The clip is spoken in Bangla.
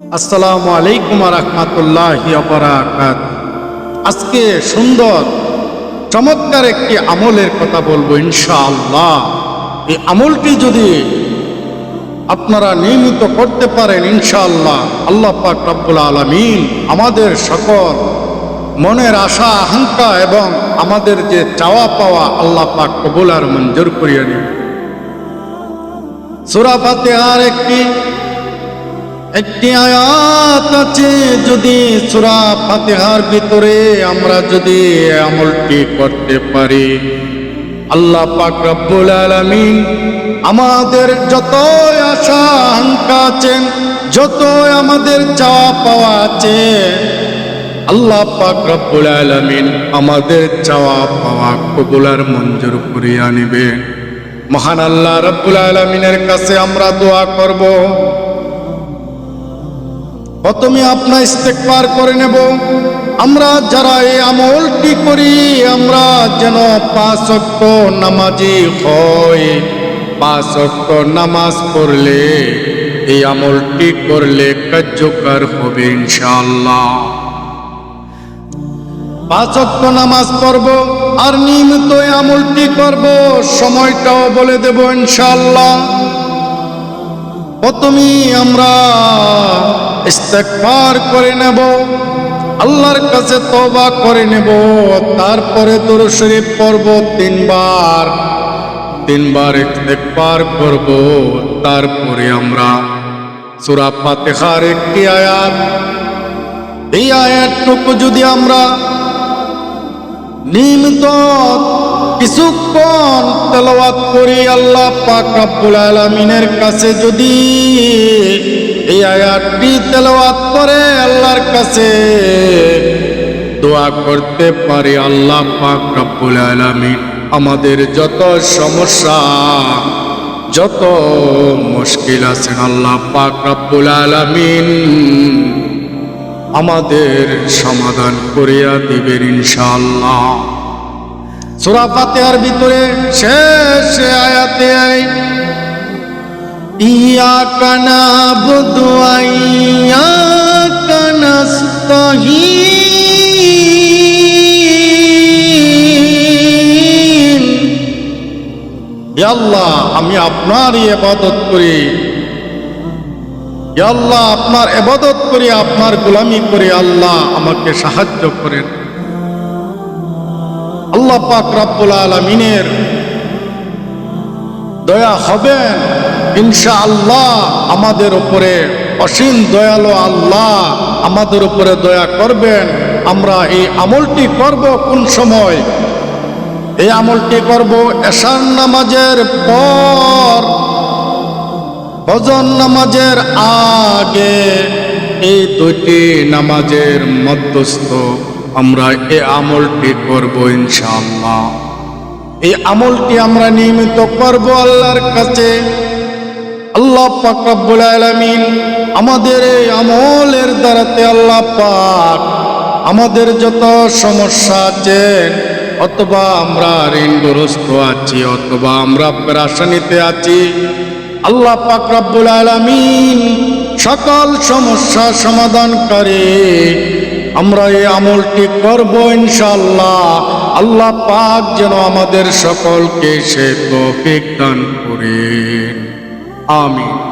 আসসালামু আলাইকুম রহমতুল্লাহ আজকে সুন্দর, চমৎকার একটি আমলের কথা বলব ইনশাআল্লাহ। এই আমলটি যদি আপনারা নিয়মিত করতে পারেন ইনশাআল্লাহ, আল্লাহ পাক রব্বুল আলমিন আমাদের সকল মনের আশা, আকাঙ্ক্ষা এবং আমাদের যে চাওয়া পাওয়া আল্লাহ পাক কবুল আর মঞ্জুর করিয়ে নিন সুরা ফাতেহার একটি একটি আয়াত আছে, যদি সুরা ফাতেহার ভিতরে আমরা যদি আমলটি করতে পারি। আল্লাহ পাক রব্বুল আলামিন আমাদের যত আশা আকাঙ্ক্ষা আছেন যত আমাদের চাওয়া পাওয়া আছে, আল্লাহ পাক রব্বুল আলামিন আমাদের চাওয়া পাওয়া কবুলার মঞ্জুর করিয়া নিবেন। মহান আল্লাহ রব্বুল আলামিনের কাছে আমরা দোয়া করব। প্রথমে আপনার ইস্তেকবার করে নেব। আমরা যারা এই আমলটি করি, আমরা যেন পাঁচ অক্ট নামাজি হয়। পাঁচ অক্ট নামাজ পড়লে, এই আমলটি করলে কার্যকর হবে ইনশাল্লাহ পাঁচ অক্ট নামাজ পড়ব আর নিয়মিত এই আমলটি করব, সময়টাও বলে দেব ইনশাল্লাহ প্রথমেই আমরা ইস্তেকবার করে নেব, আল্লাহর কাছে তবা করে নেব, তারপরে তোর শরীফ পড়ব তিনবার। তিনবার ইস্তেকবার করব, তারপরে আমরা সুরা ফাতেহার একটি আয়াত। এই আয়াতটুকু যদি আমরা নিয়মিত কিছুক্ষণ তেলাওয়াত করি, আল্লাহ পাক রব্বুল আলামিনের কাছে যদি আয়াতটি তেলাওয়াত করে আল্লাহর কাছে। দোয়া করতে পারি আল্লাহ পাক রব্বুল আলামিন। আমাদের যত সমস্যা, যত মুশকিল আছেন আল্লাহ পাক রব্বুল আলামিন। আমাদের সমাধান করিয়া দিবেন ইনশাআল্লাহ। সূরা ফাতিহার ভিতরে শেষ আয়াতে ইয়াকা নাস্তাহিন হে আল্লাহ, আমি আপনারই ইবাদত করি। আল্লাহ, আপনার এবাদত করি, আপনার গোলামি করে। আল্লাহ আমাকে সাহায্য করেন। আল্লাহ পাক রাব্বুল আলামিনের দয়া হবেন। ইনশা আল্লাহ আমাদের উপরে অসীম দয়ালু আল্লাহ আমাদের উপরে দয়া করবেন। আমরা এই আমলটি করব কোন সময়? এই আমলটি করব এশার নামাজের পর, ফজর নামাজের আগে। এই দুইটি নামাজের মধ্যস্থ আমরা এ আমলটি করব ইনশাআল্লাহ। এই আমলটি আমরা নিয়মিত করব আল্লাহর কাছে। আল্লাহ পাক রব্বুল আলামিন আমাদের এই আমলের দ্বারাতে আল্লাহ পাক আমাদের যত সমস্যা আছে অথবা আমরা ঋণগ্রস্ত আছি, অথবা আমরা প্রাসানিতে আছি, আল্লাহ পাক রব্বুল আলামিন সকল সমস্যা সমাধান করে আমরা এই আমলটি করব ইনশাআল্লাহ। আল্লাহ পাক যেন আমাদের সকলকে সে তৌফিক দান করেন। Amen.